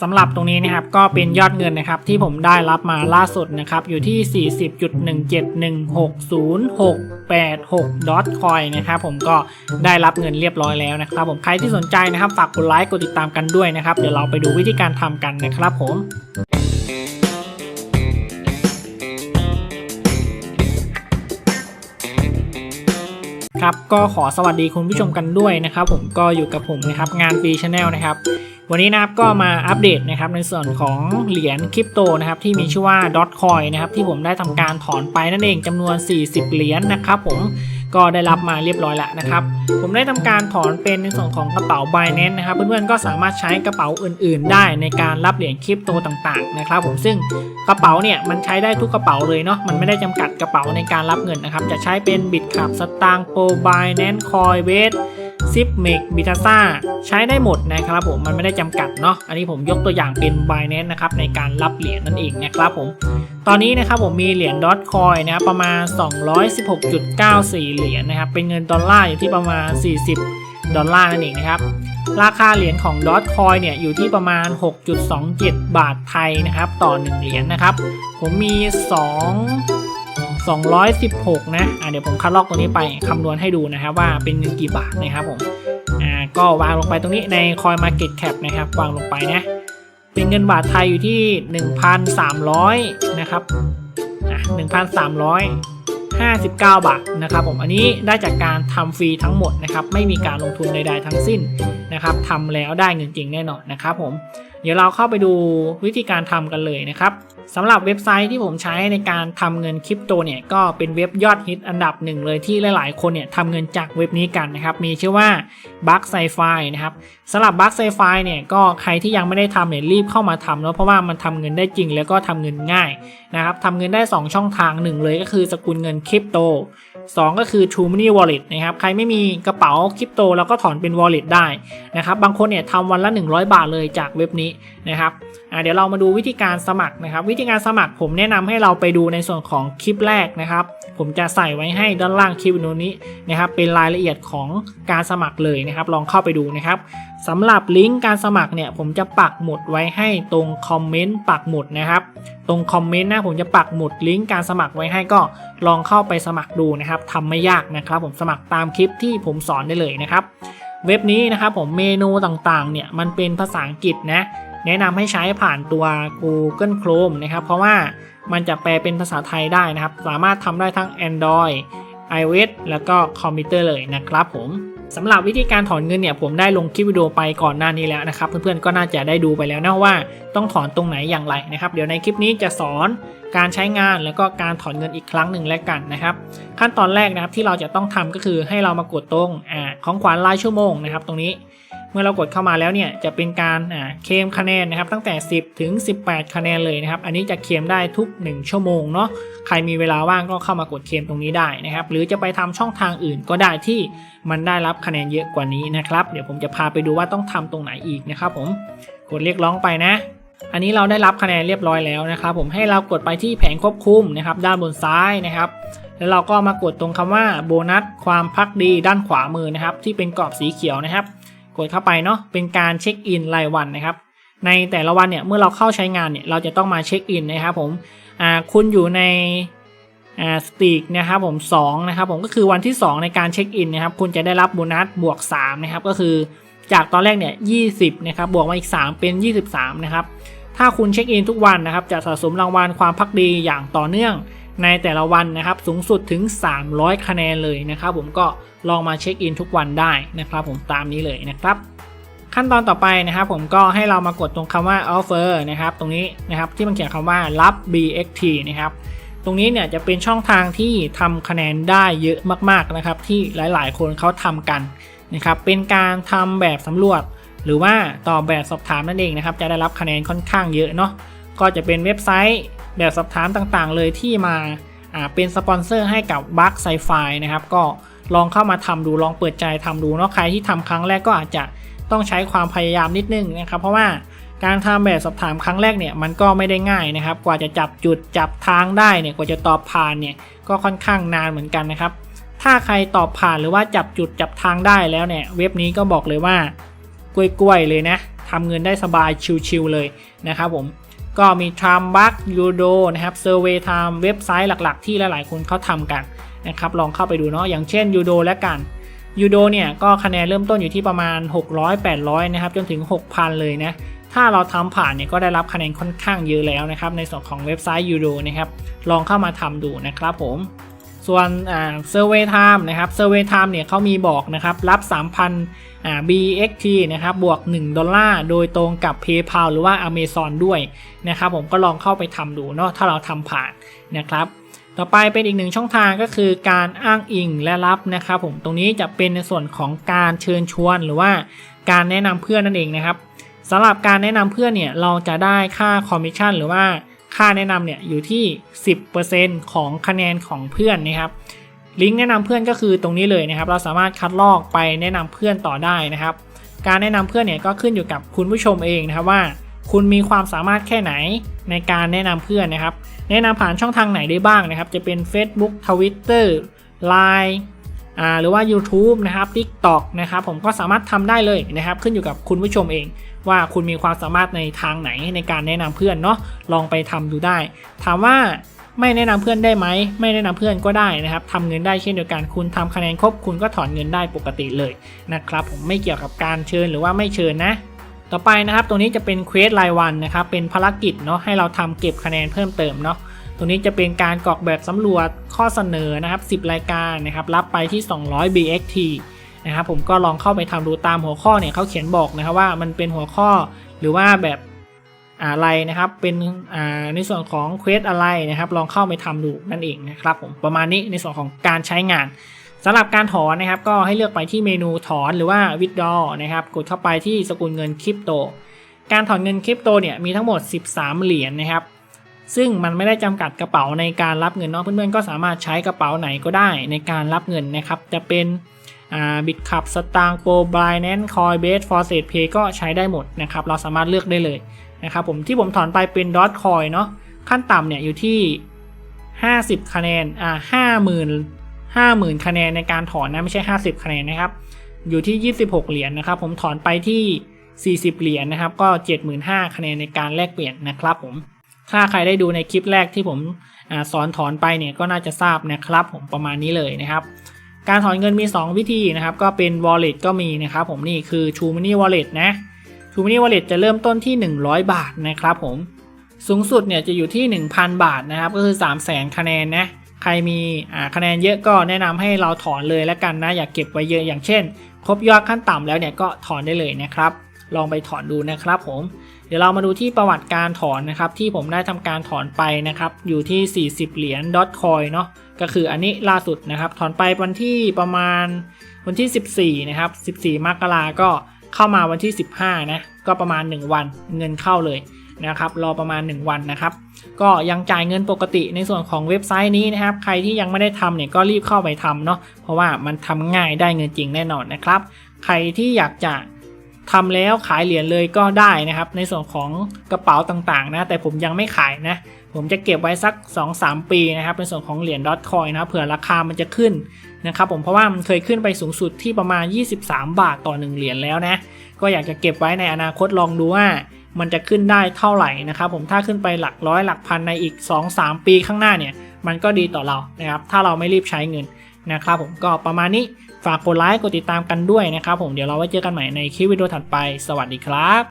สำหรับตรงนี้นะครับก็เป็นยอดเงินนะครับที่ผมได้รับมาล่าสุดนะครับอยู่ที่ 40.1716086ดอทคอยนะครับผมก็ได้รับเงินเรียบร้อยแล้วนะครับ ผมใครที่สนใจนะครับฝากกดไลค์กดติดตามกันด้วยนะครับ เดี๋ยวเราไปดูวิธีการทำกันนะครับผม ครับก็ขอสวัสดีคุณผู้ชมกันด้วยนะครับ ผมก็อยู่กับผมนะครับงานฟรีชาแนลนะครับวันนี้นะครับก็มาอัปเดตนะครับในส่วนของเหรียญคริปโตนะครับที่มีชื่อว่า Dotcoin นะครับที่ผมได้ทำการถอนไปนั่นเองจำนวน 40 เหรียญนะครับผม ก็ได้รับมาเรียบร้อยแล้วนะครับ ผมได้ทำการถอนเป็นในส่วนของกระเป๋า Binance นะครับ เพื่อนๆก็สามารถใช้กระเป๋าอื่น ๆ ได้ในการรับเหรียญคริปโตต่างๆนะครับ ผมซึ่งกระเป๋าเนี่ยมันใช้ได้ทุกกระเป๋าเลยเนาะมันไม่ได้จำกัดกระเป๋าในการรับเงินนะครับจะใช้เป็นบิตคับสตางโปรบ n a n c e Coinbase ซิปเมกบิทาซ่าใช้ได้หมดนะครับผมมันไม่ได้จำกัดเนาะอันนี้ผมยกตัวอย่างเป็น Binance นะครับในการรับเหรียญนั่นเองนะครับผมตอนนี้นะครับผมมีเหรียญดอทคอยนะครับประมาณ 216.94 เหรียญนะครับเป็นเงินดอลลาร์อยู่ที่ประมาณ 40 ดอลลาร์นั่นเองนะครับราคาเหรียญของดอทคอยเนี่ยอยู่ที่ประมาณ 6.27 บาทไทยนะครับต่อ 1 เหรียญนะครับผมมี 2 216 นะอ่าเดี๋ยวผมคัดลอกตรงนี้ไปคำนวณให้ดูนะครับว่าเป็นเงินกี่บาทนะครับผมอ่าก็วางลงไปตรงนี้ใน Coin Market Cap นะครับวางลงไปนะเป็นเงินบาทไทยอยู่ที่ 1,300 นะครับอะ1,359 บาทนะครับผมอันนี้ได้จากการทำฟรีทั้งหมดนะครับไม่มีการลงทุนใด ๆ ทั้งสิ้นนะครับทำแล้วได้เงินจริงแน่นอนนะครับผมเดี๋ยวเราเข้าไปดูวิธีการทำกันเลยนะครับ สำหรับเว็บไซต์ที่ผมใช้ในการทำเงินคริปโตเนี่ยก็เป็นเว็บยอดฮิตอันดับหนึ่งเลยที่หลาย ๆ คนเนี่ยทำเงินจากเว็บนี้กันนะครับมีชื่อว่า b u g s c i f i นะครับสำหรับ b u g s c i f i เนี่ยก็ใครที่ยังไม่ได้ทำเนี่ยรีบเข้ามาทำเนาะเพราะว่ามันทำเงินได้จริงแล้วก็ทำเงินง่ายนะครับทำเงินได้ 2 ช่องทางหนึ่งเลยก็คือสกุลเงินคริปโต 2 ก็คือ True Money Wallet นะครับใครไม่มีกระเป๋าคริปโตแล้วก็ถอนเป็น Wallet ได้นะครับบางคนเนี่ยทำวันละ 100 บาทเลยจากเว็บนี้นะครับเดี๋ยวเรามาดูวิธีการสมัครนะครับวิธีการสมัครผมแนะนำให้เราไปดูในส่วนของคลิปแรกนะครับ ผมจะใส่ไว้ให้ด้านล่างคลิปวิดีโอนี้นะครับ เป็นรายละเอียดของการสมัครเลยนะครับ ลองเข้าไปดูนะครับสำหรับลิงก์การสมัครเนี่ยผมจะปักหมุดไว้ให้ตรงคอมเมนต์ปักหมุดนะครับ ตรงคอมเมนต์นะผมจะปักหมุดลิงก์การสมัครไว้ให้ก็ลองเข้าไปสมัครดูนะครับทำไม่ยากนะครับ ผมสมัครตามคลิปที่ผมสอนได้เลยนะครับ เว็บนี้นะครับผมเมนูต่างๆเนี่ยมันเป็นภาษาอังกฤษนะ แนะนำให้ใช้ผ่านตัว Google Chrome นะครับ เพราะว่ามันจะแปลเป็นภาษาไทยได้นะครับ สามารถทำได้ทั้ง Android iOS แล้วก็คอมพิวเตอร์เลยนะครับผมสำหรับวิธีการถอนเงินเนี่ยผมได้ลงคลิปวิดีโอไปก่อนหน้านี้แล้วนะครับ เพื่อนๆก็น่าจะได้ดูไปแล้วนะว่าต้องถอนตรงไหนอย่างไรนะครับ เดี๋ยวในคลิปนี้จะสอนการใช้งานแล้วก็การถอนเงินอีกครั้งหนึ่งแล้วกันนะครับ ขั้นตอนแรกนะครับที่เราจะต้องทำก็คือให้เรามากดตรงอ่าของขวัญรายชั่วโมงนะครับ ตรงนี้ มื่อเรากดเข้ามาแล้วเนี่ยจะเป็นการเคลมคะแนนนะครับตั้งแต่ 10 ถึง 18 คะแนนเลยนะครับ อันนี้จะเคลมได้ทุก 1 ชั่วโมงเนาะใครมีเวลาว่างก็เข้ามากดเคลมตรงนี้ได้นะครับ หรือจะไปทำช่องทางอื่นก็ได้ที่มันได้รับคะแนนเยอะกว่านี้นะครับ เดี๋ยวผมจะพาไปดูว่าต้องทำตรงไหนอีกนะครับผมกดเรียกร้องไปนะอันนี้เราได้รับคะแนนเรียบร้อยแล้วนะครับ ผมให้เรากดไปที่แผงควบคุมนะครับด้านบนซ้ายนะครับ แล้วเราก็มากดตรงคำว่าโบนัสความพักดีด้านขวามือนะครับ ที่เป็นกรอบสีเขียวนะครับ กดเข้าไปเนาะเป็นการเช็คอินรายวันนะครับในแต่ละวันเนี่ยเมื่อเราเข้าใช้งานเนี่ยเราจะต้องมาเช็คอินนะครับผมคุณอยู่ในสตีกนะครับผม2นะครับผมก็คือวันที่ 2 ในการเช็คอินนะครับคุณจะได้รับโบนัสบวก3นะครับก็คือจากตอนแรกเนี่ย20นะครับบวกมาอีก 3 เป็น 23นะครับถ้าคุณเช็คอินทุกวันนะครับจะสะสมรางวัลความพักดีอย่างต่อเนื่อง ในแต่ละวันนะครับสูงสุดถึง 300 คะแนนเลยนะครับ ผมก็ลองมาเช็คอินทุกวันได้นะครับ ผมตามนี้เลยนะครับขั้นตอนต่อไปนะครับผมก็ให้เรามากดตรงคำว่า offer นะครับตรงนี้นะครับที่มันเขียนคำว่ารับ BXT นะครับตรงนี้เนี่ยจะเป็นช่องทางที่ทำคะแนนได้เยอะมากๆนะครับที่หลายๆ คนเขาทำกันนะครับเป็นการทำแบบสำรวจ หรือว่าตอบแบบสอบถามนั่นเองนะครับจะได้รับคะแนนค่อนข้างเยอะเนาะก็จะเป็นเว็บไซต์ แบบสอบถามต่างๆ เลยที่มาเป็นสปอนเซอร์ให้กับบัคไซไฟนะครับ ก็ลองเข้ามาทำดูลองเปิดใจทำดูเนาะใครที่ทำครั้งแรกก็อาจจะต้องใช้ความพยายามนิดนึงนะครับ เพราะว่าการทำแบบสอบถามครั้งแรกเนี่ยมันก็ไม่ได้ง่ายนะครับ กว่าจะจับจุดจับทางได้เนี่ยกว่าจะตอบผ่านเนี่ยก็ค่อนข้างนานเหมือนกันนะครับ ถ้าใครตอบผ่านหรือว่าจับจุดจับทางได้แล้วเนี่ยเว็บนี้ก็บอกเลยว่ากล้วยๆเลยนะทำเงินได้สบายชิวๆเลยนะครับผม ก็มีทรัมบักยูโดนะครับเซอร์เวทามเว็บไซต์หลักๆ ที่หลายๆคนเขาทำกันนะครับลองเข้าไปดูเนาะอย่างเช่นยูโดและกันยูโดเนี่ยก็คะแนนเริ่มต้นอยู่ที่ประมาณ 600-800 นะครับ จนถึง 6,000 เลยนะ ถ้าเราทำผ่านเนี่ยก็ได้รับคะแนนค่อนข้างเยอะแล้วนะครับ ในส่วนของเว็บไซต์ยูโดนะครับ ลองเข้ามาทำดูนะครับผม ส่วนอ่า Survey Time นะครับ Survey Time เนี่ยเขามีบอกนะครับรับ 3,000อ่า BXT นะครับบวก 1 ดอลลาร์โดยตรงกับ PayPal หรือว่า Amazon ด้วยนะครับผมก็ลองเข้าไปทำดูเนาะถ้าเราทำผ่านนะครับต่อไปเป็นอีกหนึ่งช่องทางก็คือการอ้างอิงและรับนะครับผมตรงนี้จะเป็นในส่วนของการเชิญชวนหรือว่าการแนะนำเพื่อนนั่นเองนะครับสำหรับการแนะนำเพื่อนเนี่ยเราจะได้ค่าคอมมิชชั่นหรือว่า ค่าแนะนำเนี่ยอยู่ที่ 10%ของคะแนนของเพื่อนนะครับลิงก์แนะนำเพื่อนก็คือตรงนี้เลยนะครับ เราสามารถคัดลอกไปแนะนำเพื่อนต่อได้นะครับ การแนะนำเพื่อนเนี่ยก็ขึ้นอยู่กับคุณผู้ชมเองนะครับว่า คุณมีความสามารถแค่ไหนในการแนะนำเพื่อนนะครับ แนะนำผ่านช่องทางไหนได้บ้างนะครับ จะเป็น Facebook Twitter Line หรือว่า YouTube นะครับ TikTok นะครับผมก็สามารถทำได้เลยนะครับขึ้นอยู่กับคุณผู้ชมเอง ว่าคุณมีความสามารถในทางไหนในการแนะนำเพื่อนเนาะลองไปทำดูได้ ถามว่าไม่แนะนำเพื่อนได้ไหมไม่แนะนำเพื่อนก็ได้นะครับทำเงินได้เช่นเดียวกันคุณทำคะแนนครบคุณก็ถอนเงินได้ปกติเลยนะครับผมไม่เกี่ยวกับการเชิญหรือว่าไม่เชิญนะต่อไปนะครับ ตรงนี้จะเป็นเควสรายวันนะครับ เป็นภารกิจเนาะให้เราทำเก็บคะแนนเพิ่มเติมเนาะ ตรงนี้จะเป็นการกรอกแบบสำรวจข้อเสนอนะครับ 10 รายการนะครับรับไปที่ 200 BXT นะครับผมก็ลองเข้าไปทำดูตามหัวข้อเนี่ยเขาเขียนบอกนะครับว่ามันเป็นหัวข้อหรือว่าแบบอะไรนะครับเป็นในส่วนของเควสอะไรนะครับ ลองเข้าไปทำดูนั่นเองนะครับผมประมาณนี้ในส่วนของการใช้งานสำหรับการถอนนะครับ ก็ให้เลือกไปที่เมนูถอนหรือว่า withdraw นะครับ กดเข้าไปที่สกุลเงินคริปโต การถอนเงินคริปโตเนี่ยมีทั้งหมด 13 เหรียญนะครับ ซึ่งมันไม่ได้จำกัดกระเป๋าในการรับเงินเนาะเพื่อนๆก็สามารถใช้กระเป๋าไหนก็ได้ในการรับเงินนะครับจะเป็นบิตคับสตางโปรบายแนนคอยเบสฟอร์เซตเพย์ก็ใช้ได้หมดนะครับเราสามารถเลือกได้เลยนะครับผมที่ผมถอนไปเป็นดอทคอยเนาะขั้นต่ำเนี่ยอยู่ที่ 50 คะแนนอ่า50,000 50,000คะแนนในการถอนนะไม่ใช่ 50 คะแนนนะครับอยู่ที่ 26 เหรียญนะครับผมถอนไปที่ 40 เหรียญนะครับก็ 75,000 คะแนนในการแลกเปลี่ยนนะครับผม ถ้าใครได้ดูในคลิปแรกที่ผมอสอนถอนไปเนี่ยก็น่าจะทราบนะครับ ผมประมาณนี้เลยนะครับ การถอนเงินมี 2 วิธีนะครับ ก็เป็น wallet ก็มีนะครับ ผมนี่คือ True Money Wallet นะ True Money Wallet จะเริ่มต้นที่ 100 บาทนะครับผมสูงสุดเนี่ยจะอยู่ที่ 1,000 บาทนะครับ ก็คือ 3 0 0 0 0 0คะแนนนะใครมีคะแนนเยอะก็แนะนำให้เราถอนเลยแล้วกันนะ อย่าเก็บไว้เยอะอย่างเช่น ครบยอดขั้นต่ำแล้วเนี่ยก็ถอนได้เลยนะครับ ลองไปถอนดูนะครับผม เดี๋ยวเรามาดูที่ประวัติการถอนนะครับ ที่ผมได้ทำการถอนไปนะครับ อยู่ที่ 40 เหรียญดอทคอยเนาะก็คืออันนี้ล่าสุดนะครับ ถอนไปวันที่ประมาณวันที่ 14 นะครับ 14 มกราก็เข้ามาวันที่ 15 นะ ก็ประมาณ 1 วันเงินเข้าเลยนะครับ รอประมาณ 1 วันนะครับ ก็ยังจ่ายเงินปกติในส่วนของเว็บไซต์นี้นะครับ ใครที่ยังไม่ได้ทำเนี่ยก็รีบเข้าไปทำเนาะ เพราะว่ามันทำง่ายได้เงินจริงแน่นอนนะครับ ใครที่อยากจะ ทำแล้วขายเหรียญเลยก็ได้นะครับ ในส่วนของกระเป๋าต่างๆนะแต่ผมยังไม่ขายนะ ผมจะเก็บไว้สัก 2-3 ปีนะครับในส่วนของเหรียญดอทคอยนะเผื่อราคามันจะขึ้นนะครับผมเพราะว่ามันเคยขึ้นไปสูงสุดที่ประมาณ 23 บาทต่อ 1 เหรียญแล้วนะ ก็อยากจะเก็บไว้ในอนาคตลองดูว่ามันจะขึ้นได้เท่าไหร่นะครับผมถ้าขึ้นไปหลักร้อยหลักพันในอีก 2-3 ปีข้างหน้าเนี่ย มันก็ดีต่อเรานะครับถ้าเราไม่รีบใช้เงินนะครับผมก็ประมาณนี้ ฝากกดไลค์กดติดตามกันด้วยนะครับผมเดี๋ยวเราไว้เจอกันใหม่ในคลิปวิดีโอถัดไป สวัสดีครับ